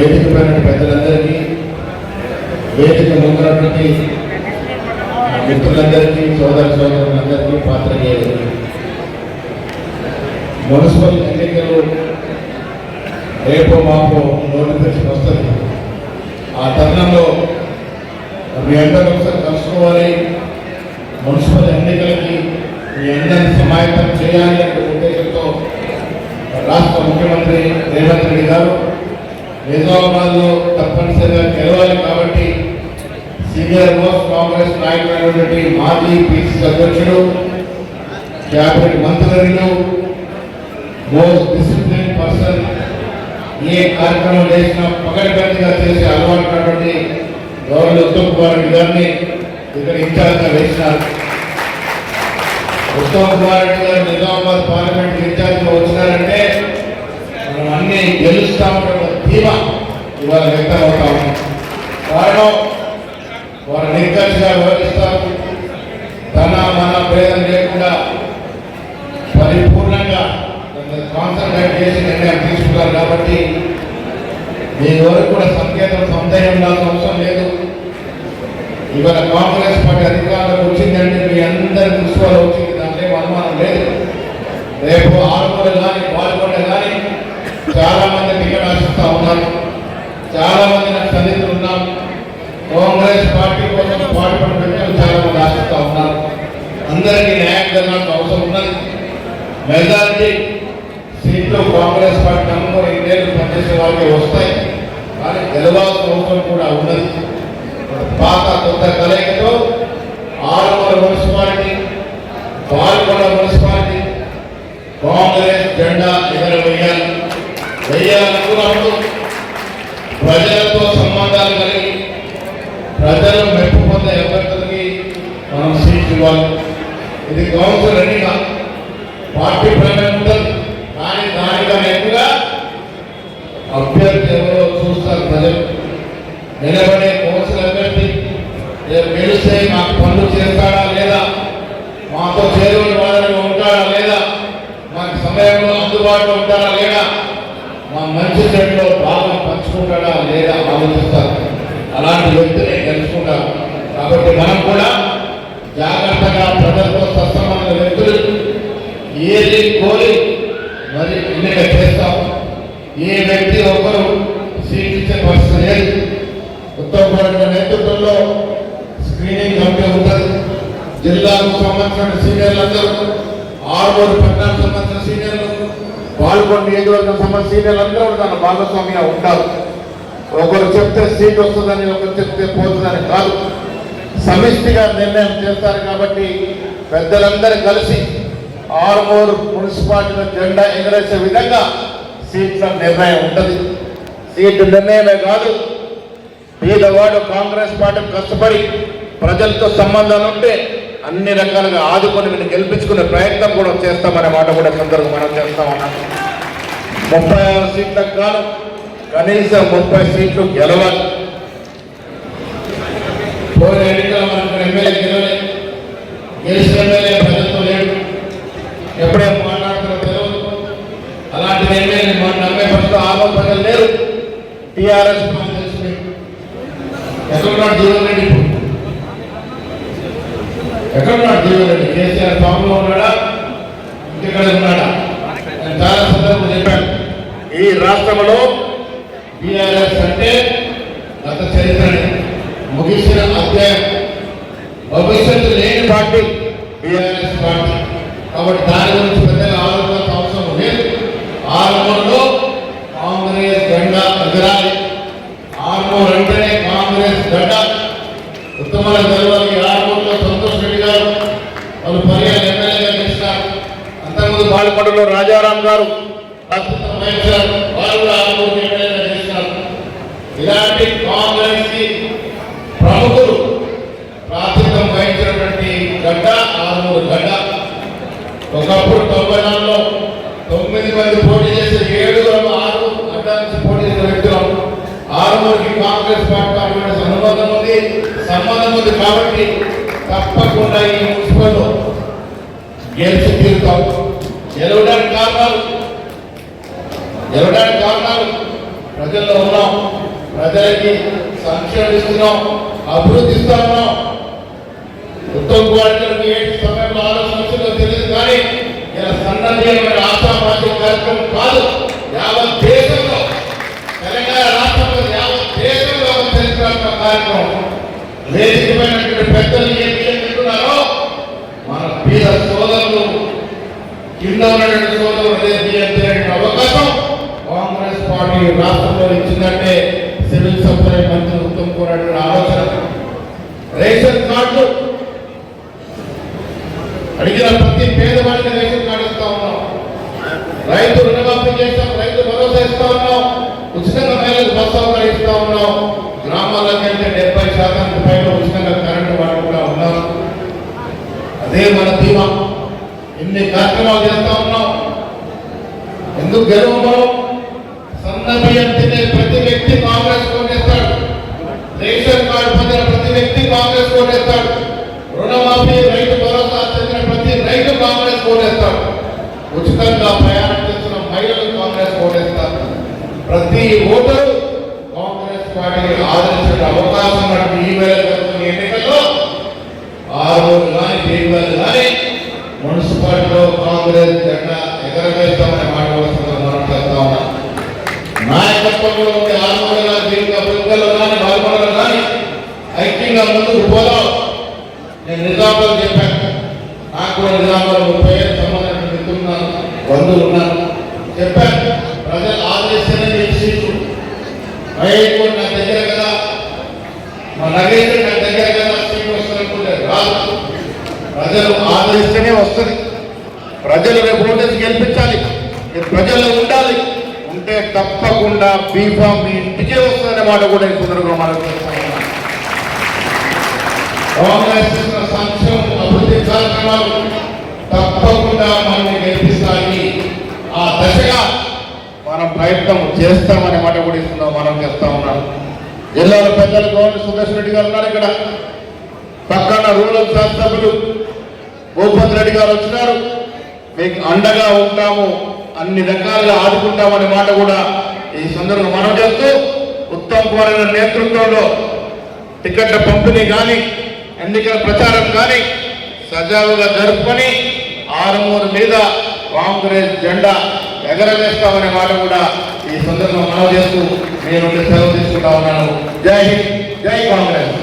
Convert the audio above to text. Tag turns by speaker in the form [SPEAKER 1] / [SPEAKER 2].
[SPEAKER 1] వేదిక పైన పెద్దలందరికీ వేదిక ముందున్నటువంటి మిత్రులందరికీ సోదర సోదరులందరికీ పాత్ర మున్సిపల్ ఎన్నికలు రేపో మాపో నోటిఫికేషన్ వస్తుంది. ఆ తరుణంలో మీ అందరూ నిజామాబాద్లో తప్పనిసరిగా గెలవాలి కాబట్టి సీనియర్ మోస్ట్ కాంగ్రెస్ నాయకుడైనటువంటి మాజీ పిసిసి అధ్యక్షుడు క్యాబినెట్ మంత్రులు మోస్ట్ డిసిప్లిన్ పర్సన్ ఏ కార్యక్రమం చేసినా పకడ్బందీగా చేసే అలవాటున్నటువంటి గౌరవ ఉత్తమ్ కుమార్ రెడ్డి గారిని ఇక్కడ ఇన్ఛార్జ్గా వేసినారు. ఉత్తమ్ కుమార్ రెడ్డి గారు నిజామాబాద్ పార్లమెంట్ ఇన్ఛార్జ్గా వచ్చినారంటే మనం అన్ని గెలుస్తామన్న ధీమా ఇవాళ వ్యక్తం అవుతా కారణం వారు నిర్గతిగా వివరిస్తారు తన మన భేదం లేకుండా పరిపూర్ణంగా కాన్సన్ట్రేట్ చేసి నిర్ణయం తీసుకున్నారు కాబట్టి మీ వరకు కూడా సంకేతం సందేహం ఉండాల్సిన అవసరం లేదు. ఇవాళ కాంగ్రెస్ పార్టీ అధికారంలోకి వచ్చిందంటే మీ అందరి దృష్టిలో వచ్చింది. దాంట్లో అనుమానం లేదు. రేపు ఆరుమూల కానీ పాల్గొండ కానీ చాలా మంది టికెట్ ఆశిస్తా ఉన్నారు చాలా మంది నాకు సన్నిహితులు ఉన్నాం కాంగ్రెస్ పార్టీ కోసం పాటుపడి వ్యక్తులు చాలా మంది ఆశిస్తా ఉన్నారు. అందరికీ న్యాయం జరగాల్సిన అవసరం ఉన్నది. మెజారిటీ సీట్లు కాంగ్రెస్ పార్టీ నమ్ముకొని ఇన్నేళ్ళు పనిచేసే వాళ్ళకి వస్తాయి. కానీ గెలవాల్సిన అవసరం కూడా ఉన్నది. పాత కొత్త కలయికతో ప్రజలు మెప్పు పొందే అభ్యర్థులకి మనం సీట్ ఇవ్వాలి? ఇది కౌన్సిల్ ఎన్నిక పార్టీ ప్రమేయం ఉంటుంది కానీ దానికన్నా ఎక్కువగా అభ్యర్థి ఎవరో చూస్తారు ప్రజలు. నిలబడే కౌన్సిల్ అభ్యర్థి రేపు గెలిస్తే మాకు పనులు చేస్తాడా లేదా? మాతో చేరువని వాళ్ళని ఉంటాడా లేదా? మాకు సమయంలో అందుబాటులో ఉంటాడా లేదా? మా మంచి చెడులో భాగం పంచుకుంటాడా లేదా ఆలోచిస్తారు. అలాంటి వ్యక్తులే తెలుసుకుంటారు కాబట్టి మనం కూడా జాగ్రత్తగా ప్రజలతో సత్సంబంధ వ్యక్తులు ఏది కోరి మరి ఎన్నిక చేస్తాం ఏ వ్యక్తి ఒకరు సీట్ పరిస్థితి లేదు. ఉత్తమ్ నేతృత్వంలో స్క్రీనింగ్ కమిటీ ఉంటుంది. జిల్లాకు సంబంధించిన సీనియర్లందరూ ఆరుమూరు పట్టణానికి సంబంధించిన సీనియర్లు పాల్గొండ నియోజకవర్గం సంబంధించిన సీనియర్లు అందరూ దాని భాగస్వామిగా ఉంటారు. ఒకరు చెప్తే సీట్ వస్తుందని ఒకరు చెప్తే పోతుందని కాదు. సమిష్టిగా నిర్ణయం చేస్తారు కాబట్టి పెద్దలందరూ కలిసి ఆరుమూరు మున్సిపాలిటీల జెండా ఎగరేసే విధంగా సీట్ల నిర్ణయం ఉంటుంది. సీటు నిర్ణయమే కాదు పేదవాడు కాంగ్రెస్ పార్టీ కష్టపడి ప్రజలతో సంబంధాలు ఉంటే అన్ని రకాలుగా ఆదుకొని మీరు గెలిపించుకునే ప్రయత్నం కూడా చేస్తామనే మాట కూడా సందర్భంగా మనం చేస్తామన్నాం ముప్పై ఆరు సీట్లకు గాను కనీసం ముప్పై సీట్లు గెలవాలి. పోయిన ఎన్నికల మనకు ఎమ్మెల్యే గెలవలే. గెలిచిన ఎమ్మెల్యే ప్రజలతో లేడు. ఎప్పుడేం మాట్లాడుతారో తెలియదు అలాంటి ఎమ్మెల్యే మన నమ్మే పరిస్థితి ఆరోగ్య ప్రజలు లేరు టీఆర్ఎస్ ఎక్కడున్నాడు జీవన్ రెడ్డి ఎక్కడున్నాడు జీవన్ రెడ్డి? కేసీఆర్ ఫామ్లో ఉన్నాడా? ఇంకెక్కడ ఉన్నాడా? నేను చాలా సందర్భం చెప్పాను. ఈ రాష్ట్రంలో టీఆర్ఎస్ అంటే గత చరిత్ర ముగిసిన అధ్యాయం. భవిష్యత్తు లేని పార్టీ టీఆర్ఎస్ పార్టీ. కాబట్టి దాని గురించి పెద్దగా ఆలోచన అవసరం లేదు. ఆరుమూరులో కాంగ్రెస్ జెండా ఎగరాలి. ఆరుమూరు అంటేనే కాంగ్రెస్ జెండా ఉత్తమ జరగాలి ఆరుమూరులో సంతోష్ రెడ్డి గారు వాళ్ళు పర్యాలు ఎమ్మెల్యేగా చేస్తారు అంతకుముందు బాలకొండలో రాజారాం గారు ప్రస్తుతం వహించారు వారు కూడా ఆరుమూరు ఎమ్మెల్యే ఇలాంటి కాంగ్రెస్కి ప్రముఖులు ప్రాతిథ్యం వహించినటువంటి గడ్డ ఆరుమూరు గడ్డ. ఒకప్పుడు తొంభై నాలుగులో తొమ్మిది మంది పోటీ చేసే ఏడుగురు ఆరు గడ్డ నుంచి పోటీ చేసిన వ్యక్తులు. ఆరుమూరుకి కాంగ్రెస్ పార్టీ అనుబంధం ఉంది సంబంధం ఉంది కాబట్టి తప్పకుండా ఈ మున్సిపల్ గెలిచి తీరుతాం. గెలవడానికి కారణాలు? గెలవడానికి కారణాలు? ప్రజల్లో ఉన్నాం. ప్రజలకి సంక్షేమం ఇస్తున్నాం అభివృద్ధి ఇస్తా ఉన్నాం ఉత్తమ్ కుమార్ గారికి ఏంటి సమయంలో ఆలోచన వచ్చిందో తెలియదు కానీ ఇలా సన్నద్ధమైన ఆశామాసి కార్యక్రమం కాదు యావత్ దేశంలో తెలంగాణ రాష్ట్రంలో యావత్ దేశంలో ఒక చరిత్రాత్మక కార్యక్రమం. వేదికమైనటువంటి పెద్దలు ఏం చేస్తున్నారో? మన పేద సోదరులు కింద ఉన్నటువంటి సోదరులు అదే అవకాశం? కాంగ్రెస్ పార్టీ రాష్ట్రంలో ఇచ్చిందంటే సివిల్ సప్లై మంత్రి ఉత్తమ్ కుమార్ ఆలోచన రేషన్ కార్డు అడిగిన ప్రతి పేదవాడికి రేషన్ కార్డు ఇస్తా ఉన్నాం. రైతు రుణమాఫీ చేస్తాం రైతు భరోసా ఇస్తా ఉన్నాం. ఉచితంగా మహిళలకు బస్ సౌకర్యం ఇస్తా ఉన్నాం. గ్రామాలకు అయితే డెబ్బై శాతానికి పైన ఉచితంగా కరెంటు వాడుకుంటా ఉన్నాం. అదే మన ధీమా. ఇన్ని కార్యక్రమాలు చేస్తా ఉన్నాం. ఎందుకు గర్వంలో సన్న బియ్యం తినే ప్రతి వ్యక్తి కేసీఆర్ గారు పొందిన ప్రతి వ్యక్తి కాంగ్రెస్ కోటేస్తాడు రుణమాఫీ రైతు భరోసా చెందిన ప్రతి రైతు కాంగ్రెస్ కోటేస్తాడు ఉచితంగా ప్రయాణం చేస్తున్న మహిళలు కాంగ్రెస్ కోటేస్తారు ప్రతి ఓటరు కాంగ్రెస్ పార్టీని ఆదరించే అవకాశం ఉన్నట్టు ఈ వేళ జరుగుతున్న ఎన్నికల్లో ఆ రోజు కానీ దేవాలు కానీ మున్సిపాలిటీలో కాంగ్రెస్ జెండా ఎగరవేస్తామనే మాట వస్తుందో మనం చేస్తా ఉన్నాం నాయకత్వంలో ఉండే ఆత్మగా దీనికి అభివృద్ధిలో కానీ బాల్పడలో కానీ ఐక్యంగా ముందుకు పోదాం నేను నిజాంలో చెప్పాను. నాకు కూడా నిజాంలో ముప్పై ఏళ్ళ సంబంధించిన మిత్రులున్నాను బంధువులు ఉన్నాను చెప్పాను. ప్రజలు ఆదరిస్తేనే మీకు సీట్లు నా దగ్గర కదా. మా నగేశ్వర్ నా దగ్గర కదా. సీట్లు వస్తున్నట్టుంటే రాదు. ప్రజలు ఆదరిస్తేనే వస్తుంది. ప్రజలు రేపు ఓటేసి గెలిపించాలి. మీరు ప్రజల్లో ఉండాలి. ఉంటే తప్పకుండా బీఫామ్ మీ ఇంటికే వస్తుందనే మాట కూడా ఈ సందర్భంగా మనం చేస్తా ఉన్నాం. కాంగ్రెస్ చేసిన సంక్షేమం అభివృద్ధి కార్యక్రమాలు తప్పకుండా మనల్ని గెలిపిస్తాయి. ఆ దశగా మనం ప్రయత్నం చేస్తామనే మాట కూడా ఇస్తున్నాం మనం చేస్తా ఉన్నాం. జిల్లాలో పెద్దలు గవర్నర్ సుదర్శన్ రెడ్డి గారు ఉన్నారు ఇక్కడ. పక్కన రూరల్ శాసనసభ్యులు భూపతి రెడ్డి గారు వచ్చినారు. మీకు అండగా ఉంటాము అన్ని రకాలుగా ఆదుకుంటామనే మాట కూడా ఈ సందర్భంగా మనం చేస్తూ ఉత్తమ్ కుమార్ నేతృత్వంలో టికెట్ల పంపిణీ కానీ ఎన్నికల ప్రచారం కానీ సజావుగా జరుపుకొని ఆరుమూరు మీద కాంగ్రెస్ జెండా ఎగరవేస్తామనే మాట కూడా ఈ సందర్భంలో మనం చేస్తూ నేను సెలవు తీసుకుంటా ఉన్నాను. జై హింద్ జై కాంగ్రెస్.